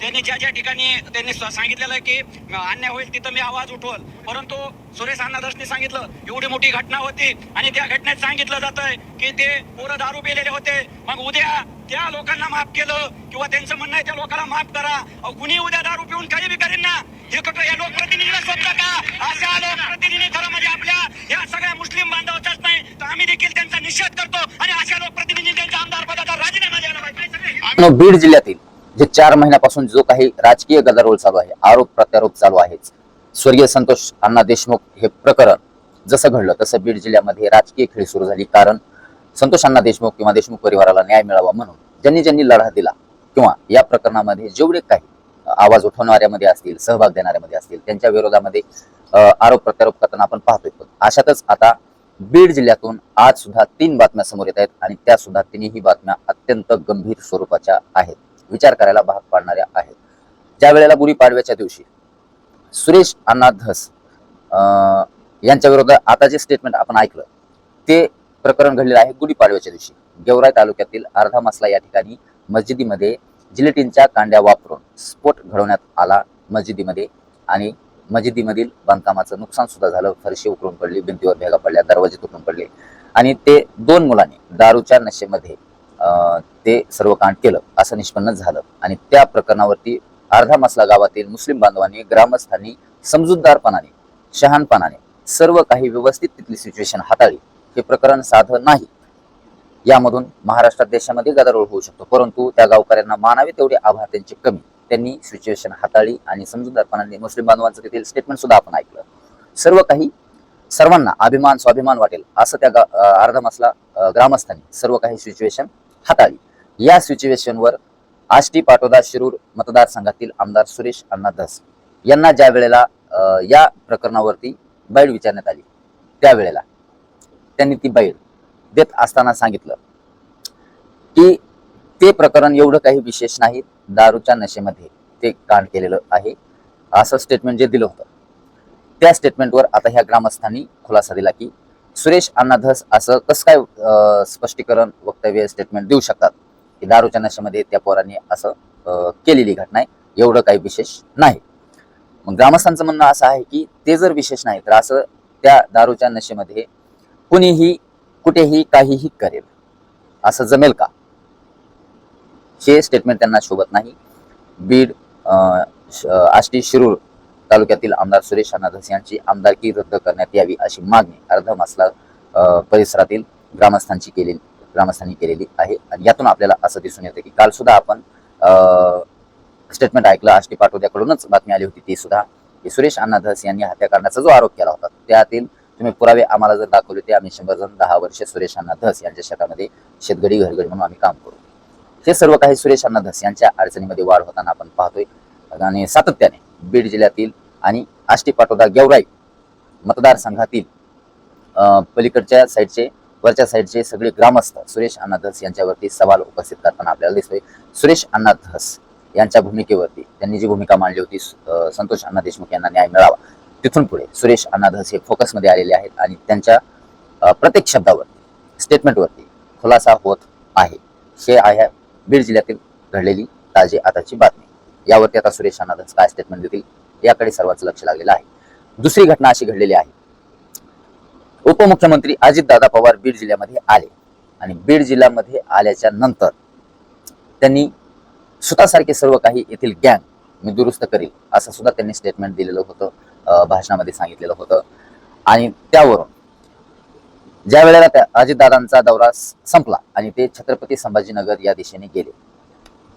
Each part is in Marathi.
त्यांनी ज्या ज्या ठिकाणी त्यांनी सांगितलेलं आहे की अन्याय होईल तिथं मी आवाज उठवल. परंतु सुरेश अण्णादासने सांगितलं एवढी मोठी घटना होती. आणि त्या घटनेत सांगितलं जात आहे की ते पोरं दारू पिलेले होते. मग उद्या त्या लोकांना माफ केलं किंवा त्यांचं म्हणणं आहे त्या लोकांना माफ करा. कुणी उद्या दारू पिऊन काही बी करीन ना? हे कुठं या लोकप्रतिनिधीला स्वप्न का? अशा लोकप्रतिनिधी खरं म्हणजे आपल्या या सगळ्या मुस्लिम बांधवाचाच नाही तर आम्ही देखील त्यांचा निषेध करतो आणि अशा लोकप्रतिनिधी त्यांच्या आमदार पदाचा राजीनामा द्यायला पाहिजे. बीड जिल्ह्यातील जे चार महिन्यापासून जो काही राजकीय गदारोळ चालू आहे आरोप प्रत्यारोप चालू आहेच स्वर्गीय संतोष अण्णा देशमुख हे प्रकरण जसं घडलं तसं बीड जिल्ह्यामध्ये राजकीय खेळी सुरू झाली. कारण संतोष अण्णा देशमुख किंवा देशमुख परिवाराला न्याय मिळावा म्हणून ज्यांनी ज्यांनी लढा दिला किंवा या प्रकरणामध्ये जेवढे काही आवाज उठवणाऱ्यामध्ये असतील सहभाग देणाऱ्यामध्ये असतील त्यांच्या विरोधामध्ये आरोप प्रत्यारोप करताना आपण पाहतोय. अशातच आता बीड जिल्ह्यातून आज सुद्धा तीन बातम्या समोर येत आहेत आणि त्या सुद्धा तिन्ही बातम्या अत्यंत गंभीर स्वरूपाच्या आहेत. विचार करायला भाग पाडणाऱ्या आहेत. ज्या वेळेला गुढीपाडव्याच्या दिवशी सुरेश अण्णा धस यांच्या विरोधात आता जे स्टेटमेंट आपण ऐकलं ते प्रकरण घडलेलं आहे गुढीपाडव्याच्या दिवशी. गेवराई तालुक्यातील अर्धा मसला या ठिकाणी मस्जिदीमध्ये जिलेटिनच्या कांड्या वापरून स्फोट घडवण्यात आला मस्जिदीमध्ये आणि मस्जिदीमधील बांधकामाचं नुकसान सुद्धा झालं. फरशी उकरून पडली भिंतीवर भेगा पडल्या दरवाजे तुटून पडले. आणि ते दोन मुलांनी दारूच्या नशेमध्ये ते सर्व कांड केलं असं निष्पन्न झालं. आणि त्या प्रकरणावरती अर्धा मसला गावातील मुस्लिम बांधवांनी ग्रामस्थांनी समजूतदारपणाने शहाणपणाने सर्व काही व्यवस्थित तिथली सिच्युएशन हाताळली. हे प्रकरण साधं नाही. यामधून महाराष्ट्रात देशामध्ये गदारोळ होऊ शकतो. परंतु त्या गावकऱ्यांना मानावे तेवढे आभार त्यांचे कमी. त्यांनी सिच्युएशन हाताळली आणि समजूतदारपणाने मुस्लिम बांधवांचं तेथील स्टेटमेंट सुद्धा आपण ऐकलं. सर्व काही सर्वांना अभिमान स्वाभिमान वाटेल असं त्या गा- अर्धा मसला ग्रामस्थांनी सर्व काही सिच्युएशन हाताळली. या सिच्युएशनवर आष्टी पाटोदा शिरूर मतदारसंघातील आमदार सुरेश अण्णा धस यांना ज्या वेळेला या प्रकरणावरती बाईट विचारण्यात आली त्यावेळेला त्यांनी ती बाईट देत असताना सांगितलं की ते प्रकरण एवढं काही विशेष नाही दारूच्या नशेमध्ये ते कांड केलेलं आहे. असं स्टेटमेंट जे दिलं होतं त्या स्टेटमेंटवर आता ह्या ग्रामस्थांनी खुलासा दिला की सुरेश अन्नाधस असं कसं काय स्पष्टीकरण वक्तव्य स्टेटमेंट देऊ शकतात? की दारूच्या नशेमध्ये त्या पोरांनी असं केलेली घटना आहे. एवढं काही विशेष नाही. मग ग्रामस्थांचं म्हणणं असं आहे की ते जर विशेष नाही तर असं त्या दारूच्या नशेमध्ये कुणीही कुठेही काहीही करेल. असं जमेल का? हे स्टेटमेंट त्यांना शोभत नाही. बीड अं, श- आष्टी शिरूर तालुक्यातील आमदार सुरेश अनाधस यांची आमदारकी रद्द करण्यात यावी अशी मागणी अर्ध मासला परिसरातील ग्रामस्थांची केलेली ग्रामस्थांनी केलेली आहे. आणि यातून आपल्याला असं दिसून येतं की काल सुद्धा आपण स्टेटमेंट ऐकलं आष्टी पाटोद्याकडूनच बातमी आली होती ती सुद्धा की सुरेश अण्णा धस यांनी हत्या करण्याचा जो आरोप केला होता त्यातील तुम्ही पुरावे आम्हाला जर दाखवले ते आम्ही शंभर जण दहा वर्ष सुरेश अण्णा धस यांच्या शेतामध्ये शेतगडी घरगडी म्हणून आम्ही काम करू. हे सर्व काही सुरेश अण्णा धस यांच्या अडचणीमध्ये वाढ होताना आपण पाहतोय. आणि सातत्याने बीड जिल्ह्यातील आणि आष्टी पाटोदा गेवराई मतदारसंघातील पलीकडच्या साईडचे वरच्या साईडचे सगळे ग्रामस्थ सुरेश अण्णा धस यांच्यावरती सवाल उपस्थित करताना आपल्याला दिसतोय. सुरेश अण्णा धस यांच्या भूमिकेवरती त्यांनी जी भूमिका मांडली होती संतोष अण्णा देशमुख यांना न्याय मिळावा तिथून पुढे सुरेश अण्णा धस हे फोकसमध्ये आलेले आहेत आणि त्यांच्या प्रत्येक शब्दावरती स्टेटमेंटवरती खुलासा होत आहे. हे आहे बीड जिल्ह्यातील घडलेली ताजी आताची बातमी. यावरती आता सुरेश अण्णा काय स्टेटमेंट देतील याकडे सर्वांचं लक्ष लागलेलं आहे. दुसरी घटना अशी घडलेली आहे. उपमुख्यमंत्री अजितदादा पवार बीड जिल्ह्यामध्ये आले. आणि बीड जिल्ह्यामध्ये आल्याच्यानंतर त्यांनी स्वतःसारखे सर्व काही येथील गँग मी दुरुस्त करील असं सुद्धा त्यांनी स्टेटमेंट दिलेलं होतं भाषणामध्ये सांगितलेलं होतं. आणि त्यावरून ज्या वेळेला त्या अजितदादांचा दौरा संपला आणि ते छत्रपती संभाजीनगर या दिशेने गेले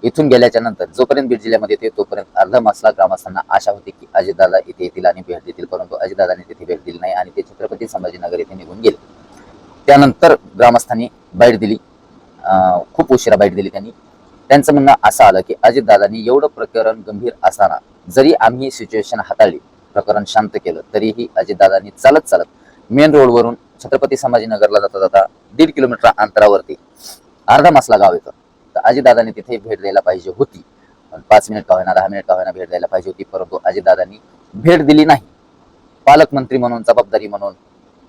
इथून गेल्याच्यानंतर जोपर्यंत बीड जिल्ह्यामध्ये येते तोपर्यंत अर्धा मसला ग्रामस्थांना आशा होती की अजितदादा इथे येतील आणि भेट देतील. परंतु अजितदादाने तिथे भेट दिली नाही आणि ते छत्रपती संभाजीनगर येथे निघून गेले. त्यानंतर ग्रामस्थांनी बाईट दिली. खूप उशिरा बाईट दिली त्यांनी. त्यांचं म्हणणं असं आलं की अजितदादांनी एवढं प्रकरण गंभीर असताना जरी आम्ही सिच्युएशन हाताळली प्रकरण शांत केलं तरीही अजितदादांनी चालत चालत मेन रोडवरून छत्रपती संभाजीनगरला जाता जाता दीड किलोमीटर अंतरावरती अर्धा मसला गाव येतं. अजितदादांनी तिथे भेट द्यायला पाहिजे होती. पण पाच मिनिट का होईना दहा मिनिट का होईना भेट द्यायला पाहिजे होती परंतु अजितदादांनी भेट दिली नाही. पालकमंत्री म्हणून जबाबदारी म्हणून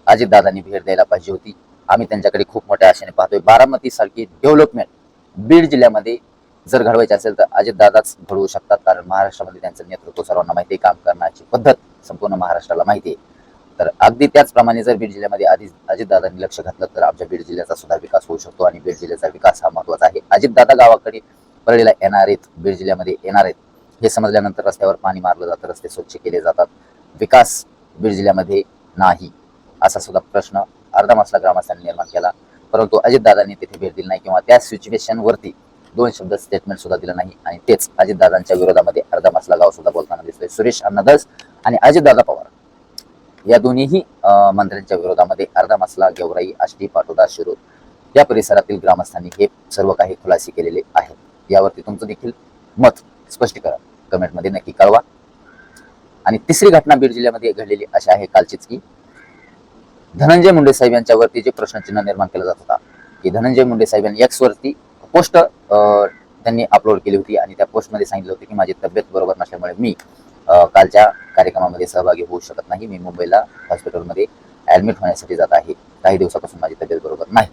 अजितदादांनी भेट द्यायला पाहिजे होती. आम्ही त्यांच्याकडे खूप मोठ्या आशेने पाहतोय. बारामती सारखी डेव्हलपमेंट बीड जिल्ह्यामध्ये जर घडवायचे असेल तर अजितदादाच घडवू शकतात. कारण महाराष्ट्रामध्ये त्यांचं नेतृत्व सर्वांना माहिती आहे. काम करण्याची पद्धत संपूर्ण महाराष्ट्राला माहिती आहे. तर अगदी त्याचप्रमाणे जर बीड जिल्ह्यामध्ये आधी अजितदादांनी लक्ष घातलं तर आमच्या बीड जिल्ह्याचा सुद्धा विकास होऊ शकतो आणि बीड जिल्ह्याचा विकास हा महत्त्वाचा आहे. अजितदादा गावाकडे परळीला येणार आहेत बीड जिल्ह्यामध्ये येणार आहेत. हे समजल्यानंतर रस्त्यावर पाणी मारलं जातं रस्ते स्वच्छ केले जातात. विकास बीड जिल्ह्यामध्ये नाही असा सुद्धा प्रश्न अर्धा मासला ग्रामस्थांनी निर्माण केला. परंतु अजितदादांनी तिथे भेट दिली नाही किंवा त्या सिच्युएशनवरती दोन शब्द स्टेटमेंट सुद्धा दिलं नाही आणि तेच अजितदादांच्या विरोधामध्ये अर्धा मासला गाव सुद्धा बोलताना दिसतोय. सुरेश अन्नदास आणि अजितदादा पवार. या दोन्हीही मंत्र्यांच्या विरोधामध्ये अर्धा मसला गेवराई आष्टी पाटोदा शिरोद या परिसरातील ग्रामस्थांनी हे सर्व काही खुलासे केलेले आहेत. यावरती तुमचं देखील मत स्पष्ट करा. कमेंटमध्ये नक्की कळवा. आणि तिसरी घटना बीड जिल्ह्यामध्ये घडलेली अशी आहे कालचीच की धनंजय मुंडे साहेब यांच्यावरती जे प्रश्नचिन्ह निर्माण केला जात होता की धनंजय मुंडे साहेब यांनी एक्स वरती पोस्ट त्यांनी अपलोड केली होती आणि त्या पोस्टमध्ये सांगितलं होतं की माझी तब्येत बरोबर नसल्यामुळे मी कालच्या कार्यक्रमामध्ये सहभागी होऊ शकत नाही. मी मुंबईला हॉस्पिटलमध्ये ऍडमिट होण्यासाठी जात आहे. काही दिवसापासून माझी तब्येत बरोबर नाही.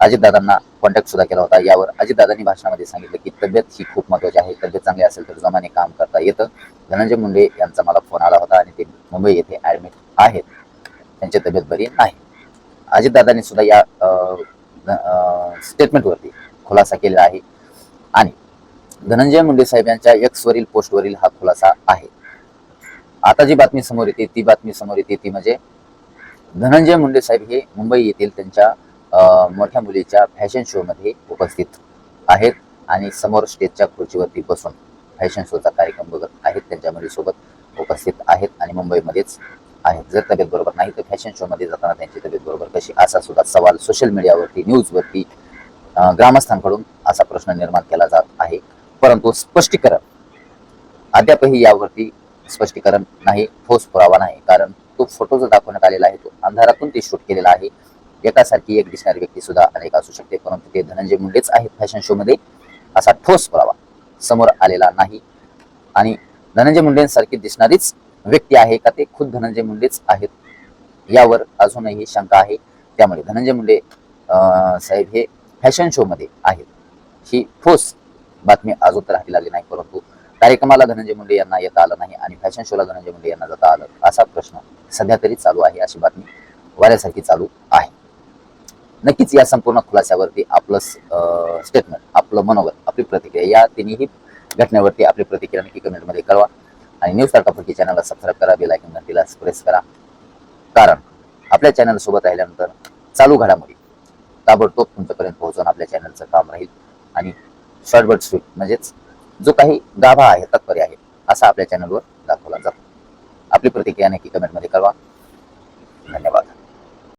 अजितदादांना कॉन्टॅक्ट सुद्धा केला होता. यावर अजितदादांनी भाषणामध्ये सांगितलं की तब्येत ही खूप महत्वाची आहे. तब्येत चांगली असेल तर जमाने काम करता येतं. धनंजय मुंडे यांचा मला फोन आला होता आणि ते मुंबई येथे ऍडमिट आहेत. त्यांची तब्येत बरी नाही. अजितदादांनी सुद्धा या स्टेटमेंटवरती खुलासा केलेला आहे. आणि धनंजय मुंडे साहेब यांच्या एक्सवरील पोस्टवरील हा खुलासा आहे. आता जी बातमी समोर येते ती बातमी समोर येते ती म्हणजे धनंजय मुंडे साहेब हे मुंबई येथील त्यांच्या मोठ्या मुलीच्या फॅशन शो मध्ये उपस्थित आहेत आणि समोर स्टेजच्या खुर्चीवरती बसून फॅशन शोचा कार्यक्रम बघत आहेत त्यांच्या मुलीसोबत उपस्थित आहेत आणि मुंबईमध्येच आहेत. जर तब्येत बरोबर नाही तर फॅशन शो मध्ये जाताना त्यांची तब्येत बरोबर कशी? असा सुद्धा सवाल सोशल मीडियावरती न्यूजवरती ग्रामस्थांकडून असा प्रश्न निर्माण केला जात आहे. परंतु स्पष्टीकरण अद्यापही यावरती स्पष्टीकरण नाही ठोस पुरावा नाही. कारण तो फोटो जो दाखवण्यात आलेला आहे तो अंधारातून ते शूट केलेला आहे. एकासारखी एक दिसणारी व्यक्ती सुद्धा अनेक असू शकते परंतु ते धनंजय मुंडेच आहेत फॅशन शो मध्ये. असा ठोस पुरावा समोर आलेला नाही. आणि धनंजय मुंडेंसारखी दिसणारीच व्यक्ती आहे का ते खुद धनंजय मुंडेच आहेत यावर अजूनही शंका आहे. त्यामुळे धनंजय मुंडे साहेब हे फॅशन शो मध्ये आहेत. ही ठोस बातमी अजून तर हाती लागली नाही परंतु कार्यक्रमाला धनंजय मुंडे यांना येता आलं नाही आणि फॅशन शोला धनंजय मुंडे यांना जाता आलं असा प्रश्न सध्या तरी चालू आहे अशी बातमी वाऱ्यासारखी चालू आहे. नक्कीच या संपूर्ण खुलाशावरती आपलं स्टेटमेंट आपलं मनोगत आपली प्रतिक्रिया या तिन्ही घटनेवरती आपली प्रतिक्रिया नक्की कमेंटमध्ये कळवा. आणि न्यूज तारकापैकी चॅनलला सबस्क्राईब करा बेल आयकॉन घंटीला प्रेस करा. कारण आपल्या चॅनल सोबत राहिल्यानंतर चालू घडामोडी ताबडतोब तुमच्यापर्यंत पोहोचून आपल्या चॅनलचं काम राहील. आणि शॉर्टबर्ट स्वीट म्हणजेच जो काही गाभा आहे तत्पर्य आहे असा आपल्या चॅनलवर दाखवला जातो. आपली प्रतिक्रिया नक्की कमेंटमध्ये कळवा. धन्यवाद.